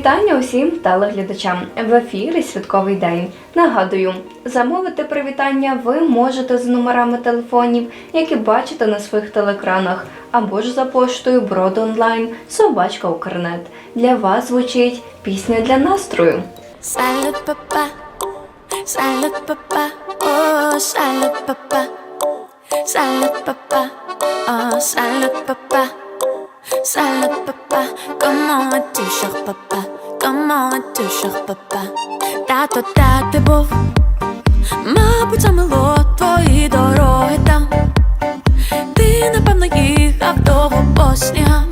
вітання усім телеглядачам. В ефірі святковий день. Нагадую, замовити привітання ви можете з номерами телефонів, які бачите на своїх телекранах, або ж за поштою Брод онлайн Собачка Укрнет. Для вас звучить пісня для настрою. Salad papa, salad papa, oh salad papa, salad papa, oh salad papa, salad papa, comment vas-tu cher papa, cher papa, тато де ти був, мабуть замило твої дороги там, ти напевно їхав довго по снігам,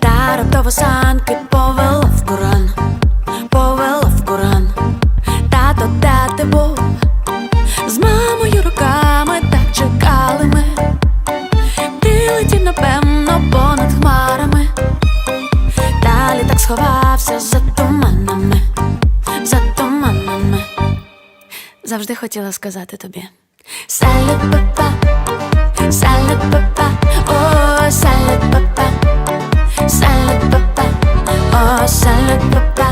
та раптово санки повело Завжди хотіла сказати тобі. Салют, папа, салют, папа, о, салют, папа, салют, папа, о, салют, папа.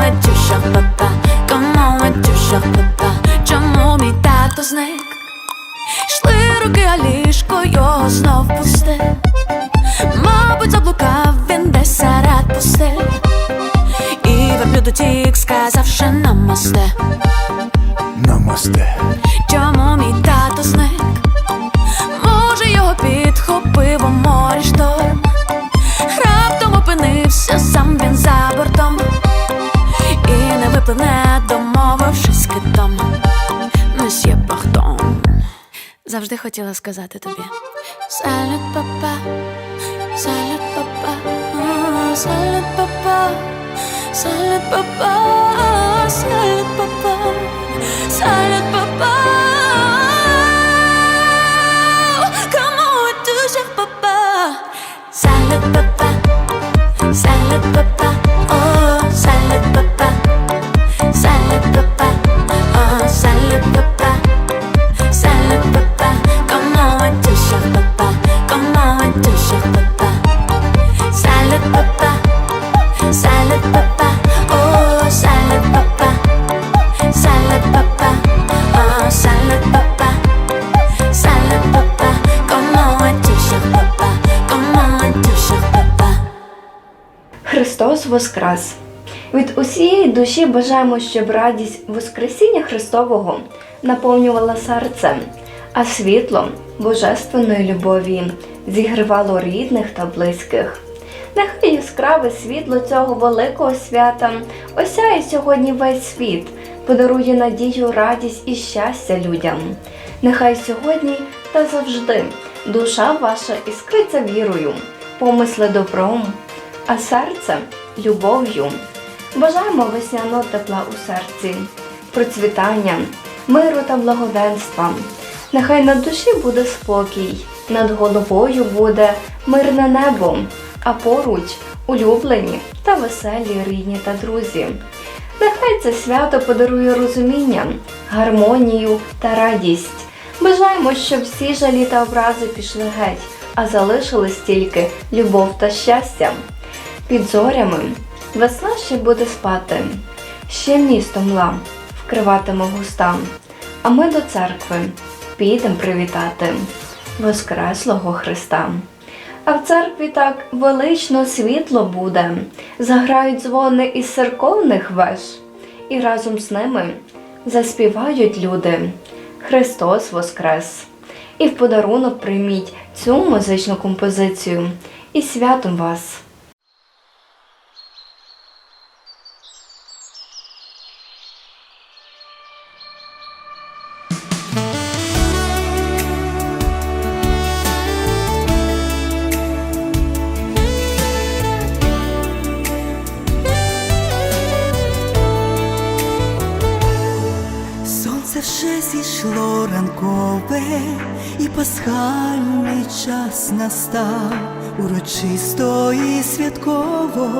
Vas-tu cher papa, comment vas-tu cher papa, чому мій тато зник? Йшли руки, а ліжко його знов пусте. Мабуть, заблукав він десь серед пустель. Утік, сказавши намасте. Намасте. Чому мій тато зник? Може, його підхопив у морі шторм. Раптом опинився сам він за бортом І не випливне, домовившись з китом Месьє Пахтон Завжди хотіла сказати тобі Салют, папа, салют, папа, салют, папа, салют, папа, а, салют, папа, салют, папа. Comment vas-tu, cher papa? Salad papa, salad papa, Воскрес! Від усієї душі бажаємо, щоб радість Воскресіння Христового наповнювала серце, а світло Божественної любові зігрівало рідних та близьких. Нехай яскраве світло цього великого свята осяє сьогодні весь світ, подарує надію, радість і щастя людям. Нехай сьогодні та завжди душа ваша іскриться вірою, помисли добром, а серце любов'ю. Бажаємо весняного тепла у серці, процвітання, миру та благоденства. Нехай на душі буде спокій, над головою буде мирне небо, а поруч улюблені та веселі рідні та друзі. Нехай це свято подарує розуміння, гармонію та радість. Бажаємо, щоб всі жалі та образи пішли геть, а залишились тільки любов та щастя. Під зорями весна ще буде спати, ще місто мла вкриватиме густа, а ми до церкви підем привітати Воскреслого Христа. А в церкві так велично світло буде, заграють дзвони із церковних веж, і разом з ними заспівають люди Христос Воскрес! І в подарунок прийміть цю музичну композицію і святом вас! Сонце вже зійшло ранкове, і пасхальний час настав, урочисто і святково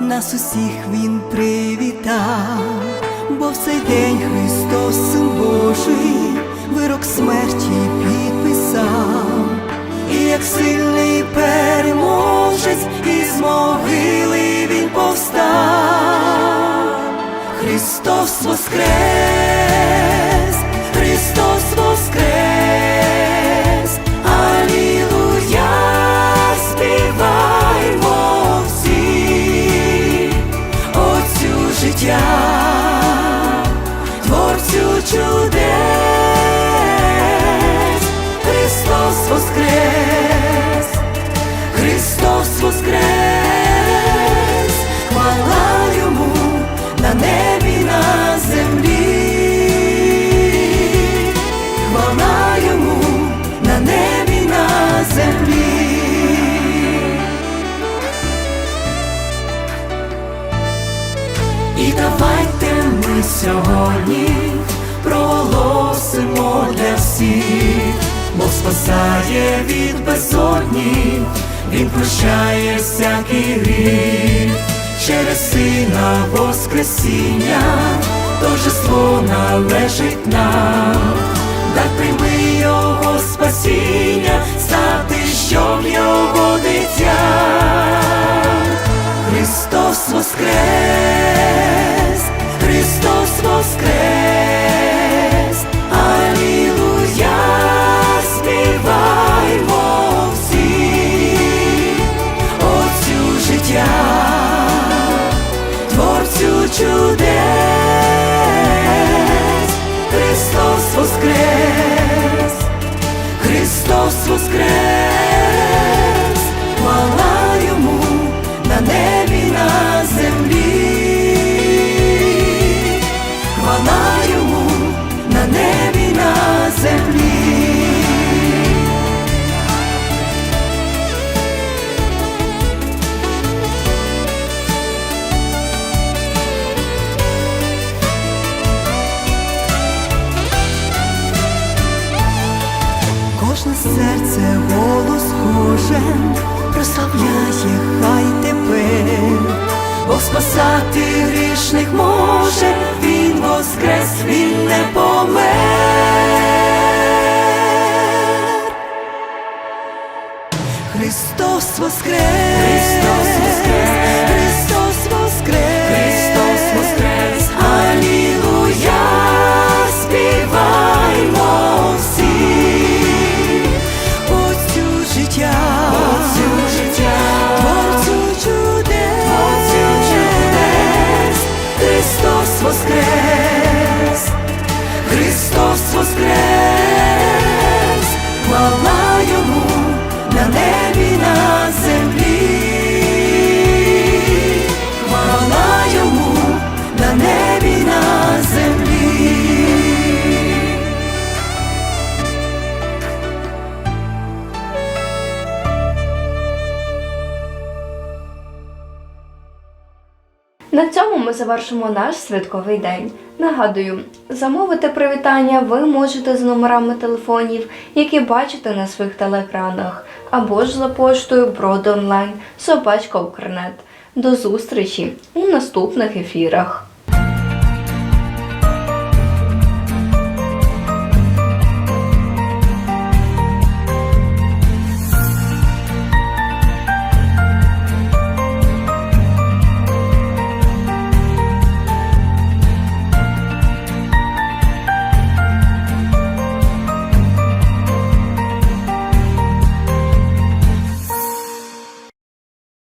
нас усіх він привітав, бо в цей день Христос, Син Божий, вирок смерті підписав, і як сильний переможець, із могили він повстав. Христос воскрес, сьогодні проголосимо для всіх, Бог спасає від безодні, Він прощає всякий гріх. Через сина Воскресіння, торжество належить нам, так прийми його спасіння, стати, щоб його дитя. Христос воскрес, Христос воскрес, спасати грішних може, Він воскрес, Він не помер. Воскрес! На цьому ми завершимо наш святковий день. Нагадую, замовити привітання ви можете з номерами телефонів, які бачите на своїх телеекранах, або ж за поштою Брод онлайн, собачка Укрнет. До зустрічі у наступних ефірах.